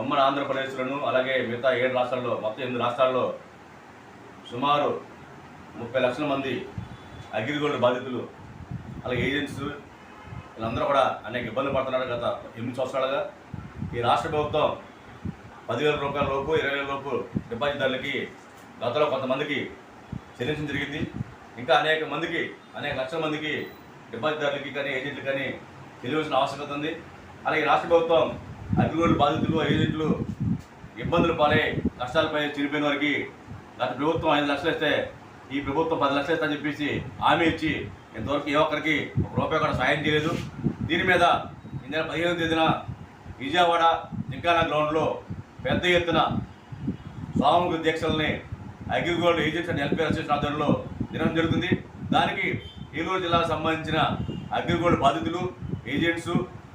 ఉమ్మడి ఆంధ్రప్రదేశ్లోను అలాగే మిగతా ఏడు రాష్ట్రాల్లో మొత్తం ఎనిమిది రాష్ట్రాల్లో సుమారు ముప్పై లక్షల మంది అగ్రిగోల్డ్ బాధితులు అలాగే ఏజెంట్స్ వీళ్ళందరూ కూడా అనేక ఇబ్బందులు పడుతున్నారు గత ఎనిమిది సంవత్సరాలుగా. ఈ రాష్ట్ర ప్రభుత్వం పదివేల రూపాయల లోపు ఇరవై వేల లోపు డిపాజిట్దారులకి గతంలో కొంతమందికి చెల్లించడం జరిగింది. ఇంకా అనేక మందికి అనేక లక్షల మందికి డిపాజిట్దారులకి కానీ ఏజెంట్లు కానీ చెల్లించాల్సిన ఆవశ్యకత ఉంది. అలాగే రాష్ట్ర ప్రభుత్వం అగ్రిగోల్డ్ బాధితులు ఏజెంట్లు ఇబ్బందులు పాలై కష్టాలపై చిరిపోయిన వారికి గత ప్రభుత్వం ఐదు లక్షలు ఇస్తే ఈ ప్రభుత్వం పది లక్షలు ఇస్తా చెప్పేసి హామీ ఇచ్చి ఇంతవరకు ఏ ఒక్కరికి ఒక రూపాయి కూడా సాయం చేయలేదు. దీని మీద ఈ నెల పదిహేను తేదీన విజయవాడ జింకానా గ్రౌండ్లో పెద్ద ఎత్తున సామూహిక దీక్షల్ని AgriGold agents and welfare association ఆధ్వర్యంలో నిర్వహణ జరుగుతుంది. దానికి ఏలూరు జిల్లాకు సంబంధించిన అగ్రిగోల్డ్ బాధితులు ఏజెంట్స్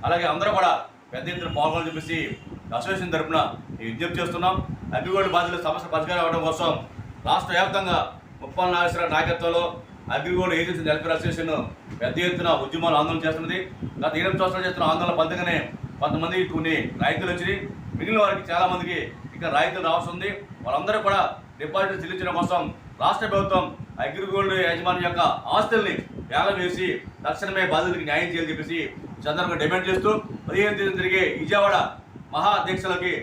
అలాగే అందరూ కూడా పెద్ద ఎత్తున పాల్గొని చెప్పేసి అసోసియేషన్ తరఫున ఈ విజ్ఞప్తి చేస్తున్నాం. అగ్రిగోల్డ్ బాధితుల సమస్య పరిష్కారం అవ్వడం కోసం రాష్ట్ర వ్యాప్తంగా ముప్పల్ నాగేశ్వర నాయకత్వంలో అగ్రిగోల్డ్ ఏజెన్సీ వెల్ఫేర్ అసోసియేషన్ పెద్ద ఎత్తున ఉద్యమాలు ఆందోళన చేస్తున్నది. గత ఎనిమిది సంవత్సరాలు చేస్తున్న ఆందోళన ఫలితంగానే కొంతమంది కొన్ని రాయితీలు వచ్చినాయి. మిగిలిన వారికి చాలామందికి ఇంకా రాయితీలు రావాల్సి ఉంది. వాళ్ళందరూ కూడా డిపాజిట్ చెల్లించడం కోసం రాష్ట్ర ప్రభుత్వం అగ్రిగోల్డ్ యజమాని యొక్క ఆస్తుల్ని వేలం వేసి తక్షణమే బాధితులకు న్యాయం చేయాలని చెప్పేసి సందర్భంగా డిమాండ్ చేస్తూ పదిహేను తేదీ జరిగే విజయవాడ మహా అధ్యక్షులకి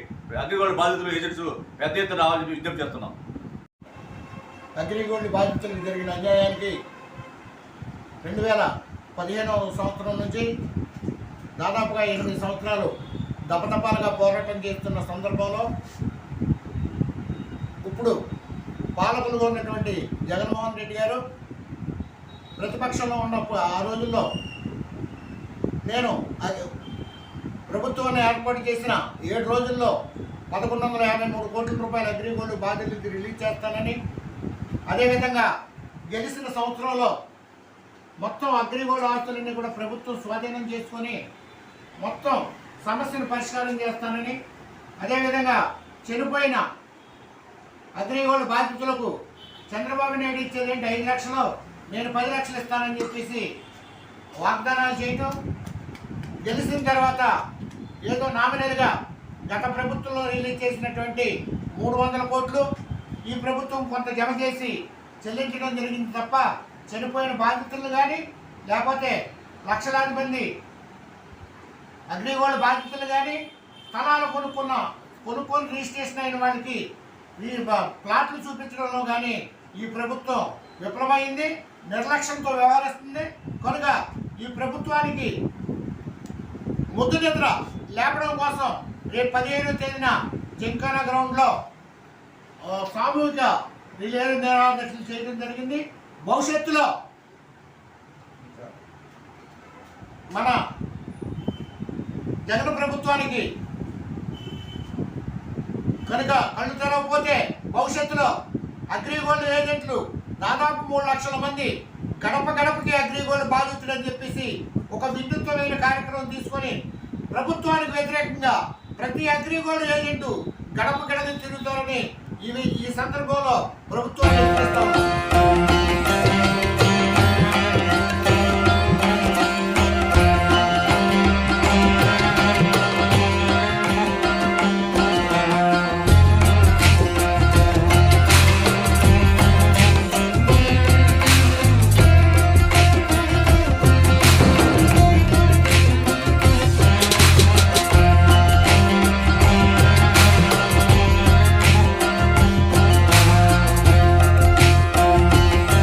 అగ్రిగోల్డ్ బాధితులు ఏజెంట్స్ పెద్ద ఎత్తున రావాలని విజ్ఞప్తి చేస్తున్నాం. అగ్రిగోల్డ్ బాధితులకు జరిగిన అన్యాయానికి రెండు వేల పదిహేనవ సంవత్సరం నుంచి దాదాపుగా ఎనిమిది సంవత్సరాలు దపదపాలుగా పోరాటం చేస్తున్న సందర్భంలో ఇప్పుడు పాలకులుగా ఉన్నటువంటి జగన్మోహన్ రెడ్డి గారు ప్రతిపక్షంలో ఉన్నప్పుడు ఆ రోజుల్లో నేను అది ప్రభుత్వాన్ని ఏర్పాటు చేసిన ఏడు రోజుల్లో పదకొండు వందల యాభై మూడు కోట్ల రూపాయల అగ్రిగోల్డ్ బాధ్యతలు రిలీజ్ చేస్తానని అదేవిధంగా గెలిచిన సంవత్సరంలో మొత్తం అగ్రిగోల్డ్ ఆస్తులన్నీ కూడా ప్రభుత్వం స్వాధీనం చేసుకొని మొత్తం సమస్యను పరిష్కారం చేస్తానని అదేవిధంగా చనిపోయిన అగ్రిగోల్డ్ బాధితులకు చంద్రబాబు నాయుడు ఇచ్చేది ఐదు లక్షలు నేను పది లక్షలు ఇస్తానని చెప్పేసి వాగ్దానాలు చేయటం గెలిచిన తర్వాత ఏదో నామినల్గా గత ప్రభుత్వంలో రిలీజ్ చేసినటువంటి మూడు వందల కోట్లు ఈ ప్రభుత్వం కొంత జమ చేసి చెల్లించడం జరిగింది తప్ప చనిపోయిన బాధితులు కానీ లేకపోతే లక్షలాది మంది అగ్నిగోళ బాధితులు కానీ స్థలాలు కొనుక్కున్న కొనుక్కొని రిజిస్ట్రేషన్ అయిన వాళ్ళకి ఈ ప్లాట్లు చూపించడంలో కానీ ఈ ప్రభుత్వం విఫలమైంది నిర్లక్ష్యంతో వ్యవహరిస్తుంది. కనుక ఈ ప్రభుత్వానికి ముద్దు లేపడం కోసం రేపు పదిహేను తేదీన జింకానా గ్రౌండ్లో సామూహిక రిలే నిరాదర్శలు చేయడం జరిగింది. భవిష్యత్తులో మన జగన్ ప్రభుత్వానికి కనుక కళ్ళు తెరవకపోతే భవిష్యత్తులో అగ్రిగోల్డ్ ఏజెంట్లు దాదాపు మూడు లక్షల మంది గడప గడపకి అగ్రిగోల్డ్ బాధితులు అని చెప్పేసి ఒక విద్యుత్వమైన కార్యక్రమం తీసుకొని ప్రభుత్వానికి వ్యతిరేకంగా ప్రతి అగ్రిగోల్డ్ ఏజెంటు గడప గడప తిరుగుతారని ఇవి ఈ సందర్భంలో ప్రభుత్వాన్ని హెచ్చరిస్తా.